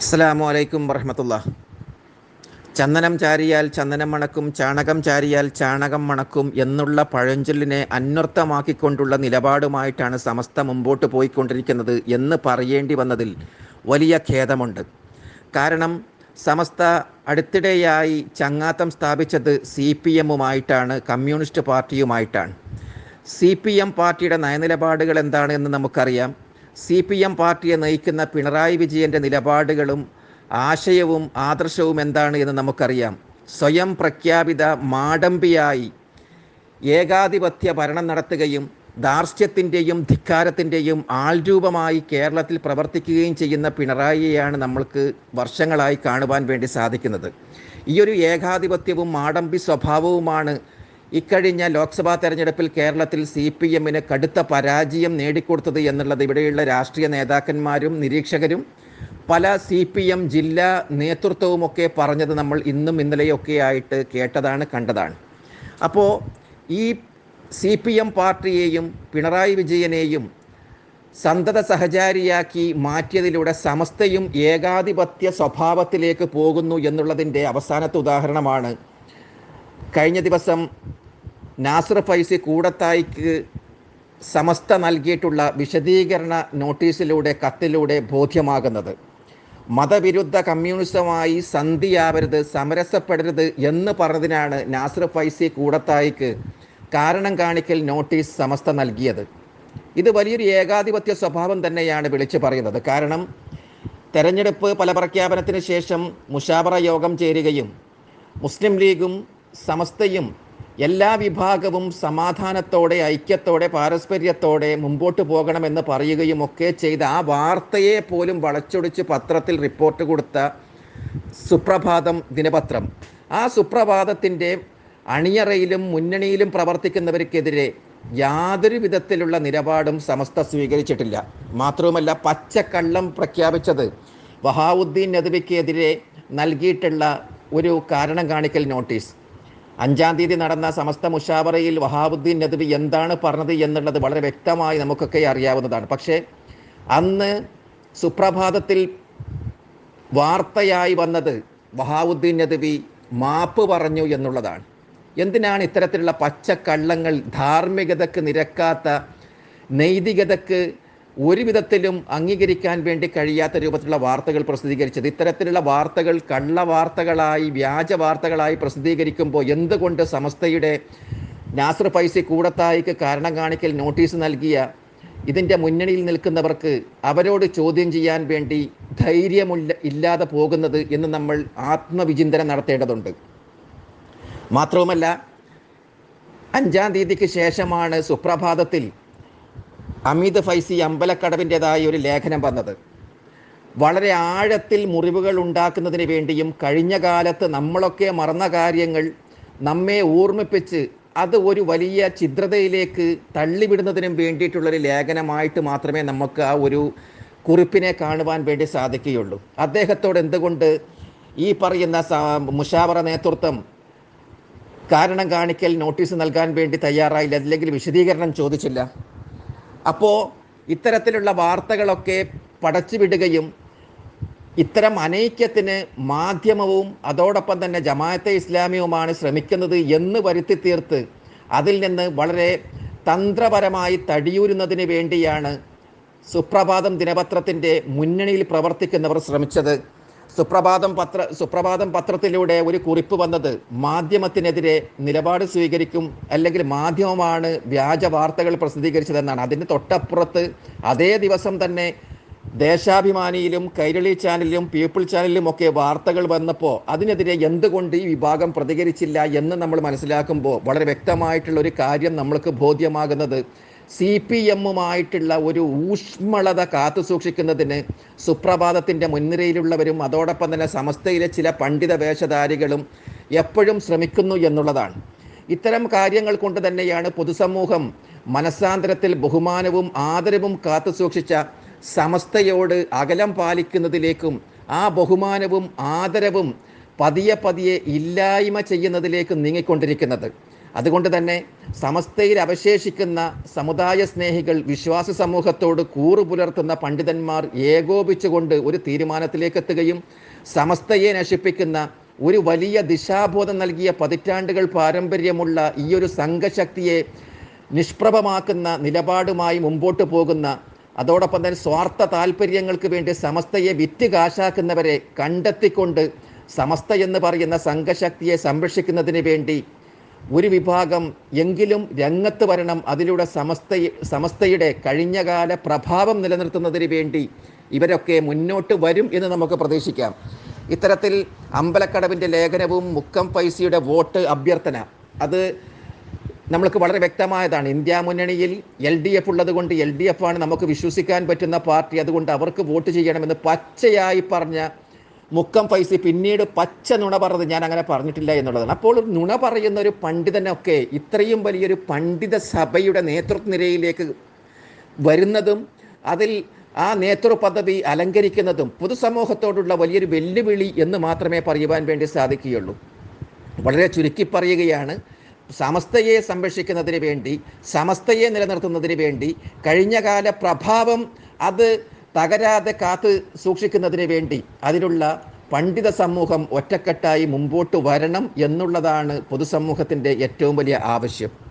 അസ്സലാമു അലൈക്കും വറഹമത്തുള്ള ചന്ദനം ചാരിയാൽ ചന്ദനം മണക്കും ചാണകം ചാരിയാൽ ചാണകം മണക്കും എന്നുള്ള പഴഞ്ചൊല്ലിനെ അന്വർത്ഥമാക്കിക്കൊണ്ടുള്ള നിലപാടുമായിട്ടാണ് സമസ്ത മുമ്പോട്ട് പോയിക്കൊണ്ടിരിക്കുന്നത് എന്ന് പറയേണ്ടി വന്നതിൽ വലിയ ഖേദമുണ്ട്. കാരണം സമസ്ത അടുത്തിടെയായി ചങ്ങാത്തം സ്ഥാപിച്ചത് സി പി എമ്മുമായിട്ടാണ് കമ്മ്യൂണിസ്റ്റ് പാർട്ടിയുമായിട്ടാണ്. സി പി എം പാർട്ടിയുടെ നയനിലപാടുകൾ എന്താണ് എന്ന് നമുക്കറിയാം. സി പി എം പാർട്ടിയെ നയിക്കുന്ന പിണറായി വിജയന്റെ നിലപാടുകളും ആശയവും ആദർശവും എന്താണ് എന്ന് നമുക്കറിയാം. സ്വയം പ്രഖ്യാപിത മാടമ്പിയായി ഏകാധിപത്യ ഭരണം നടത്തുകയും ധാർഷ്ട്യത്തിന്റെയും ധിക്കാരത്തിന്റെയും ആൾരൂപമായി കേരളത്തിൽ പ്രവർത്തിക്കുകയും ചെയ്യുന്ന പിണറായിയെയാണ് നമ്മൾക്ക് വർഷങ്ങളായി കാണുവാൻ വേണ്ടി സാധിക്കുന്നത്. ഒരു ഏകാധിപത്യവും മാടമ്പി സ്വഭാവവുമാണ് ഇക്കഴിഞ്ഞ ലോക്സഭാ തെരഞ്ഞെടുപ്പിൽ കേരളത്തിൽ സി പി എമ്മിന് കടുത്ത പരാജയം നേടിക്കൊടുത്തത് എന്നുള്ളത് ഇവിടെയുള്ള രാഷ്ട്രീയ നേതാക്കന്മാരും നിരീക്ഷകരും പല സി പി എം ജില്ലാ നേതൃത്വവുമൊക്കെ പറഞ്ഞത് നമ്മൾ ഇന്നും ഇന്നലെയൊക്കെ ആയിട്ട് കേട്ടതാണ് കണ്ടതാണ്. അപ്പോൾ ഈ സി പി എം പാർട്ടിയെയും പിണറായി വിജയനെയും സന്തത സഹചാരിയാക്കി മാറ്റിയതിലൂടെ സമസ്തയും ഏകാധിപത്യ സ്വഭാവത്തിലേക്ക് പോകുന്നു എന്നുള്ളതിന്റെ അവസാനത്തെ ഉദാഹരണമാണ് കഴിഞ്ഞ ദിവസം നാസർ ഫൈസി കൂടത്തായിക്ക് സമസ്ത നൽകിയിട്ടുള്ള വിശദീകരണ നോട്ടീസിലൂടെ കത്തിലൂടെ ബോധ്യമാകുന്നത്. മതവിരുദ്ധ കമ്മ്യൂണിസമായി സന്ധിയാവരുത് സമരസപ്പെടരുത് എന്ന് പറഞ്ഞതിനാണ് നാസർ ഫൈസി കൂടത്തായിക്ക് കാരണം കാണിക്കൽ നോട്ടീസ് സമസ്ത നൽകിയത്. ഇത് വലിയൊരു ഏകാധിപത്യ സ്വഭാവം തന്നെയാണ് വിളിച്ചു പറയുന്നത്. കാരണം തെരഞ്ഞെടുപ്പ് ഫല പ്രഖ്യാപനത്തിന് ശേഷം മുഷാബറ യോഗം ചേരുകയും മുസ്ലിം ലീഗും സമസ്തയും എല്ലാ വിഭാഗവും സമാധാനത്തോടെ ഐക്യത്തോടെ പാരസ്പര്യത്തോടെ മുമ്പോട്ട് പോകണമെന്ന് പറയുകയും ഒക്കെ ചെയ്ത ആ വാർത്തയെ പോലും വളച്ചൊടിച്ച് പത്രത്തിൽ റിപ്പോർട്ട് കൊടുത്ത സുപ്രഭാതം ദിനപത്രം. ആ സുപ്രഭാതത്തിന്റെ അണിയറയിലും മുന്നണിയിലും പ്രവർത്തിക്കുന്നവർക്കെതിരെ യാതൊരു വിധത്തിലുള്ള നിലപാടും സമസ്ത സ്വീകരിച്ചിട്ടില്ല. മാത്രവുമല്ല പച്ചക്കള്ളം പ്രഖ്യാപിച്ചത് വഹാവുദ്ദീൻ നദ്വിക്കെതിരെ നൽകിയിട്ടുള്ള ഒരു കാരണം കാണിക്കൽ നോട്ടീസ്. അഞ്ചാം തീയതി നടന്ന സമസ്ത മുഷാവറയിൽ വഹാബുദ്ദീൻ നദ്വി എന്താണ് പറഞ്ഞത് എന്നുള്ളത് വളരെ വ്യക്തമായി നമുക്കൊക്കെ അറിയാവുന്നതാണ്. പക്ഷേ അന്ന് സുപ്രഭാതത്തിൽ വാർത്തയായി വന്നത് വഹാബുദ്ദീൻ നദ്വി മാപ്പ് പറഞ്ഞു എന്നുള്ളതാണ്. എന്തിനാണ് ഇത്തരത്തിലുള്ള പച്ചക്കള്ളങ്ങൾ ധാർമ്മികതക്ക് നിരക്കാത്ത നൈതികതക്ക് ഒരു വിധത്തിലും അംഗീകരിക്കാൻ വേണ്ടി കഴിയാത്ത രൂപത്തിലുള്ള വാർത്തകൾ പ്രസിദ്ധീകരിച്ചത് ഇത്തരത്തിലുള്ള വാർത്തകൾ കള്ള വാർത്തകളായി വ്യാജ വാർത്തകളായി പ്രസിദ്ധീകരിക്കുമ്പോൾ എന്തുകൊണ്ട് സമസ്തയുടെ നാസർ പൈസി കൂടത്തായിക്ക് കാരണം കാണിക്കൽ നോട്ടീസ് നൽകിയ ഇതിന്റെ മുന്നണിയിൽ നിൽക്കുന്നവർക്ക് അവരോട് ചോദ്യം ചെയ്യാൻ വേണ്ടി ധൈര്യമില്ല ഇല്ലാതെ പോകുന്നത് എന്ന് നമ്മൾ ആത്മവിചിന്തനം നടത്തേണ്ടതുണ്ട്. മാത്രവുമല്ല അഞ്ചാം തീയതിക്ക് ശേഷമാണ് സുപ്രഭാതത്തിൽ അമിത് ഫൈസി അമ്പലക്കടവിന്റെതായ ഒരു ലേഖനം വന്നത്. വളരെ ആഴത്തിൽ മുറിവുകൾ ഉണ്ടാക്കുന്നതിന് വേണ്ടിയും കഴിഞ്ഞ കാലത്ത് നമ്മളൊക്കെ മറന്ന കാര്യങ്ങൾ നമ്മെ ഓർമ്മിപ്പിച്ച് അത് ഒരു വലിയ ചിത്രതയിലേക്ക് തള്ളിവിടുന്നതിനും വേണ്ടിയിട്ടുള്ളൊരു ലേഖനമായിട്ട് മാത്രമേ നമുക്ക് ആ ഒരു കുറിപ്പിനെ കാണുവാൻ വേണ്ടി സാധിക്കുകയുള്ളൂ. അദ്ദേഹത്തോട് എന്തുകൊണ്ട് ഈ പറയുന്ന മുഷാവറ നേതൃത്വം കാരണം കാണിക്കൽ നോട്ടീസ് നൽകാൻ വേണ്ടി തയ്യാറായില്ല അല്ലെങ്കിൽ വിശദീകരണം ചോദിച്ചില്ല? അപ്പോൾ ഇത്തരത്തിലുള്ള വാർത്തകളൊക്കെ പടച്ചുവിടുകയും ഇത്തരം അനൈക്യത്തിന് മാധ്യമവും അതോടൊപ്പം തന്നെ ജമാഅത്തെ ഇസ്ലാമിയുമാണ് ശ്രമിക്കുന്നത് എന്ന് വരുത്തി തീർത്ത് അതിൽ നിന്ന് വളരെ തന്ത്രപരമായി തടിയൂരുന്നതിന് വേണ്ടിയാണ് സുപ്രഭാതം ദിനപത്രത്തിന്റെ മുന്നണിയിൽ പ്രവർത്തിക്കുന്നവർ ശ്രമിച്ചത്. സുപ്രഭാതം പത്ര സുപ്രഭാതം പത്രത്തിലൂടെ ഒരു കുറിപ്പ് വന്നത് മാധ്യമത്തിനെതിരെ നിലപാട് സ്വീകരിക്കും അല്ലെങ്കിൽ മാധ്യമമാണ് വ്യാജ വാർത്തകൾ പ്രസിദ്ധീകരിച്ചതെന്നാണ്. അതിന് തൊട്ടപ്പുറത്ത് അതേ ദിവസം തന്നെ ദേശാഭിമാനിയിലും കൈരളി ചാനലിലും പീപ്പിൾ ചാനലിലും ഒക്കെ വാർത്തകൾ വന്നപ്പോൾ അതിനെതിരെ എന്തുകൊണ്ട് ഈ വിഭാഗം പ്രതികരിച്ചില്ല എന്ന് നമ്മൾ മനസ്സിലാക്കുമ്പോൾ വളരെ വ്യക്തമായിട്ടുള്ള ഒരു കാര്യം നമ്മൾക്ക് ബോധ്യമാകുന്നത് സി പി എമ്മുമായിട്ടുള്ള ഒരു ഊഷ്മളത കാത്തു സൂക്ഷിക്കുന്നതിന് സുപ്രഭാതത്തിന്റെ മുൻനിരയിലുള്ളവരും അതോടൊപ്പം തന്നെ സമസ്തയിലെ ചില പണ്ഡിത വേഷധാരികളും എപ്പോഴും ശ്രമിക്കുന്നു എന്നുള്ളതാണ്. ഇത്തരം കാര്യങ്ങൾ കൊണ്ട് തന്നെയാണ് പൊതുസമൂഹം മനസ്സാന്തരത്തിൽ ബഹുമാനവും ആദരവും കാത്തു സൂക്ഷിച്ച സമസ്തയോട് അകലം പാലിക്കുന്നതിലേക്കും ആ ബഹുമാനവും ആദരവും പതിയെ പതിയെ ഇല്ലായ്മ ചെയ്യുന്നതിലേക്കും നീങ്ങിക്കൊണ്ടിരിക്കുന്നത്. അതുകൊണ്ട് തന്നെ സമസ്തയിൽ അവശേഷിക്കുന്ന സമുദായ സ്നേഹികൾ വിശ്വാസ സമൂഹത്തോട് കൂറു പുലർത്തുന്ന പണ്ഡിതന്മാർ ഏകോപിച്ചുകൊണ്ട് ഒരു തീരുമാനത്തിലേക്ക് എത്തുകയും സമസ്തയെ നശിപ്പിക്കുന്ന ഒരു വലിയ ദിശാബോധം നൽകിയ പതിറ്റാണ്ടുകൾ പാരമ്പര്യമുള്ള ഈ ഒരു സംഘശക്തിയെ നിഷ്പ്രഭമാക്കുന്ന നിലപാടുമായി മുമ്പോട്ട് പോകുന്ന അതോടൊപ്പം തന്നെ സ്വാർത്ഥ താല്പര്യങ്ങൾക്ക് വേണ്ടി സമസ്തയെ വിറ്റ് കാശാക്കുന്നവരെ കണ്ടെത്തിക്കൊണ്ട് സമസ്ത എന്ന് പറയുന്ന സംഘശക്തിയെ സംരക്ഷിക്കുന്നതിന് വേണ്ടി ഒരു വിഭാഗം എങ്കിലും രംഗത്ത് വരണം അതിലൂടെ സമസ്ത സമസ്തയുടെ കഴിഞ്ഞകാല പ്രഭാവം നിലനിർത്തുന്നതിന് വേണ്ടി ഇവരൊക്കെ മുന്നോട്ട് വരും എന്ന് നമുക്ക് പ്രതീക്ഷിക്കാം. ഇത്തരത്തിൽ അമ്പലക്കടവിന്റെ ലേഖനവും മുക്കം പൈസയുടെ വോട്ട് അഭ്യർത്ഥന അത് നമ്മൾക്ക് വളരെ വ്യക്തമായതാണ്. ഇന്ത്യ മുന്നണിയിൽ എൽ ഡി എഫ് ഉള്ളത് കൊണ്ട് എൽ ഡി എഫ് ആണ് നമുക്ക് വിശ്വസിക്കാൻ പറ്റുന്ന പാർട്ടി അതുകൊണ്ട് അവർക്ക് വോട്ട് ചെയ്യണമെന്ന് പച്ചയായി പറഞ്ഞ മുക്കം ഫൈസി പിന്നീട് പച്ച നുണ പറഞ്ഞത് ഞാൻ അങ്ങനെ പറഞ്ഞിട്ടില്ല എന്നുള്ളതാണ്. അപ്പോൾ നുണ പറയുന്ന ഒരു പണ്ഡിതനൊക്കെ ഇത്രയും വലിയൊരു പണ്ഡിത സഭയുടെ നേതൃത്വ നിരയിലേക്ക് വരുന്നതും അതിൽ ആ നേതൃ പദവി അലങ്കരിക്കുന്നതും പൊതുസമൂഹത്തോടുള്ള വലിയൊരു വെല്ലുവിളി എന്ന് മാത്രമേ പറയുവാൻ വേണ്ടി സാധിക്കുകയുള്ളൂ. വളരെ ചുരുക്കി പറയുകയാണ് സമസ്തയെ സംരക്ഷിക്കുന്നതിന് വേണ്ടി സമസ്തയെ നിലനിർത്തുന്നതിന് വേണ്ടി കഴിഞ്ഞകാല പ്രഭാവം അത് തകരാതെ കാത്ത് സൂക്ഷിക്കുന്നതിന് വേണ്ടി അതിനുള്ള പണ്ഡിത സമൂഹം ഒറ്റക്കെട്ടായി മുമ്പോട്ട് വരണം എന്നുള്ളതാണ് പൊതുസമൂഹത്തിന്റെ ഏറ്റവും വലിയ ആവശ്യം.